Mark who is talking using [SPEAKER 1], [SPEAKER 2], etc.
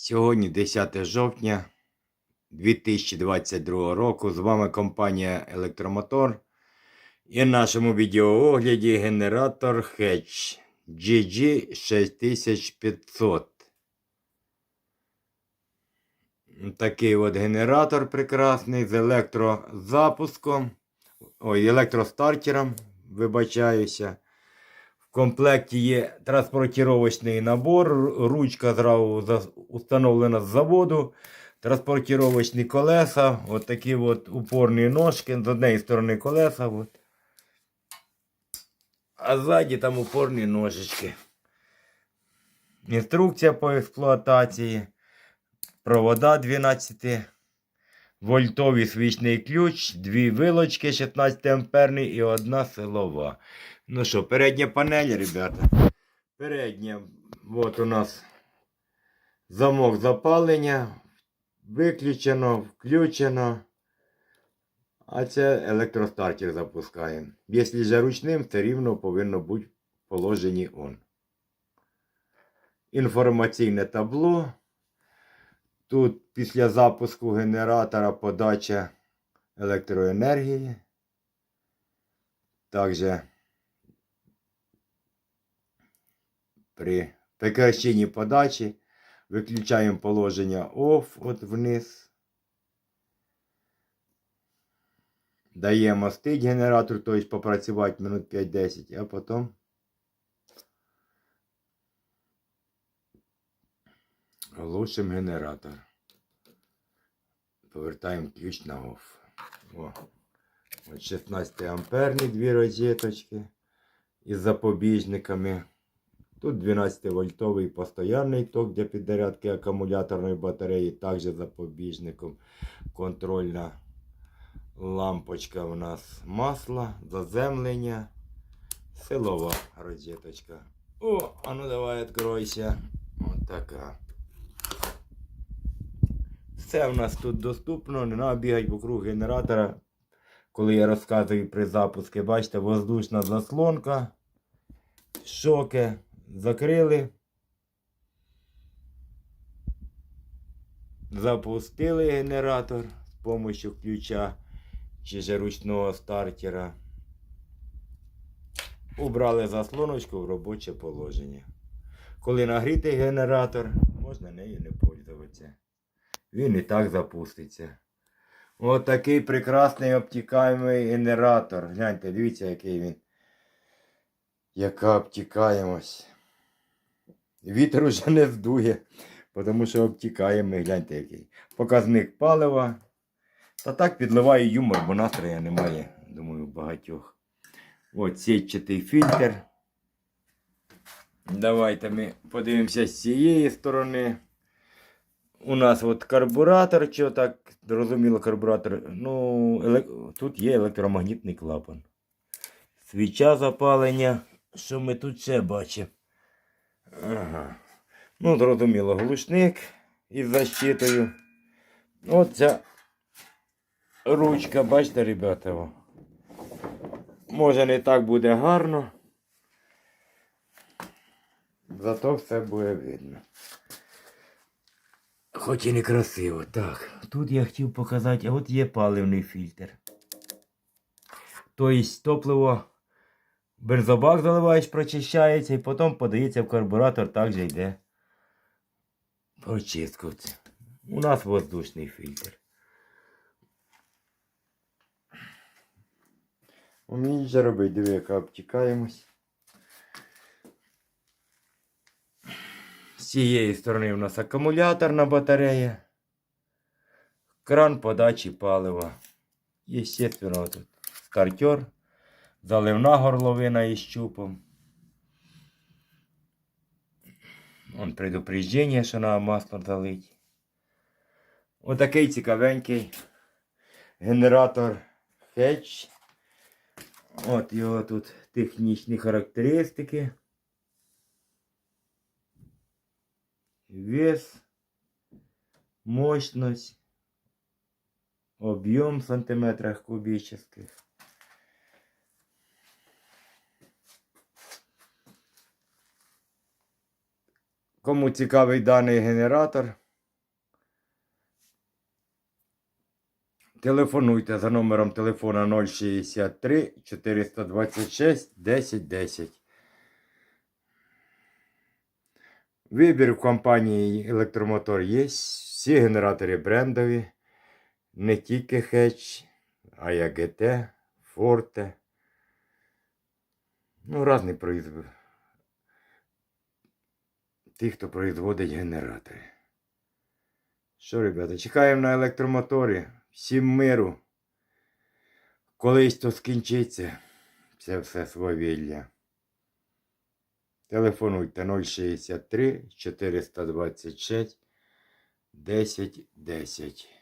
[SPEAKER 1] Сьогодні 10 жовтня 2022 року. З вами компанія Електромотор. І в нашому відеоогляді генератор Hedge GG6500. Такий от генератор прекрасний з електрозапуском. Ой, електростартером, вибачаюся. Комплекті є транспортировочний набор, ручка зразу установлена з заводу, транспортировочні колеса, от такі от упорні ножки, з однієї сторони колеса, от. а ззаді там упорні ножички. Інструкція по експлуатації, провода 12 вольтовий свічний ключ, дві вилочки 16 амперний і одна силова. Ну що, передня панель, ребята. Передня. Вот у нас замок запалення. Виключено, включено. А це електростартер запускаємо. Якщо же ручним, це рівно повинно бути в положенні on. Інформаційне табло. Тут після запуску генератора подача електроенергії. Також при прекращенні подачі виключаємо положення OFF от вниз. Даємо стить генератор, тобто попрацювати минут 5-10, а потім глушимо генератор. Повертаємо ключ на OFF. О. От 16 амперні дві розеточки із запобіжниками. Тут 12 вольтовий постоянний ток для підзарядки акумуляторної батареї, також запобіжником. Контрольна лампочка у нас масла, заземлення, силова розеточка. О, а ну давай відкройся. От така. Все у нас тут доступно, не треба бігати вокруг генератора. Коли я розказую при запуску, бачите, воздушна заслонка, шоки закрили. Запустили генератор з допомогою ключа чи же ручного стартера. Убрали заслоночку в робоче положення. Коли нагрітий генератор, можна нею не пользуватися. Він і так запуститься. Ось такий прекрасний обтікаємий генератор. Гляньте, дивіться, який він. Яка обтікаємось. Вітер уже не здує, тому що обтікаємо, гляньте який. Показник палива. Та так підливає юмор, бо настрою немає, думаю, багатьох. От сітчатий фільтр. Давайте ми подивимося з цієї сторони. У нас от карбуратор, що так, зрозуміло, карбуратор. Ну, еле- тут є електромагнітний клапан. Свіча запалення. Що ми тут ще бачимо? Ага. Ну, зрозуміло, глушник із защитою. Оця ручка, бачите, ребята. Може не так буде гарно. Зато все буде видно. Хоч і не красиво. Так, тут я хотів показати, а от є паливний фільтр. Тобто топливо бензобак заливаєш, прочищається і потім подається в карбуратор, також йде прочистку. У нас воздушний фільтр. Умієш же робити, диви, яка обтікаємось. З цієї сторони у нас акумуляторна батарея. Кран подачі палива. Естественно, тут стартер. Заливна горловина із щупом. Вон предупреждення, що треба масло залить. Отакий цікавенький генератор Hedge. От його тут технічні характеристики. вес, мощность, объем в сантиметрах кубических. Кому цікавий даний генератор, телефонуйте за номером телефона 063 426 1010. Вибір в компанії Електромотор є. Всі генератори брендові. Не тільки Хетч, а й АГТ, Форте. Ну, різні производ... Ті, хто производить генератори. Що, ребята, чекаємо на електромоторі. Всім миру. Колись то скінчиться. Це все свавілля. Телефонуйте 063 426 10 10.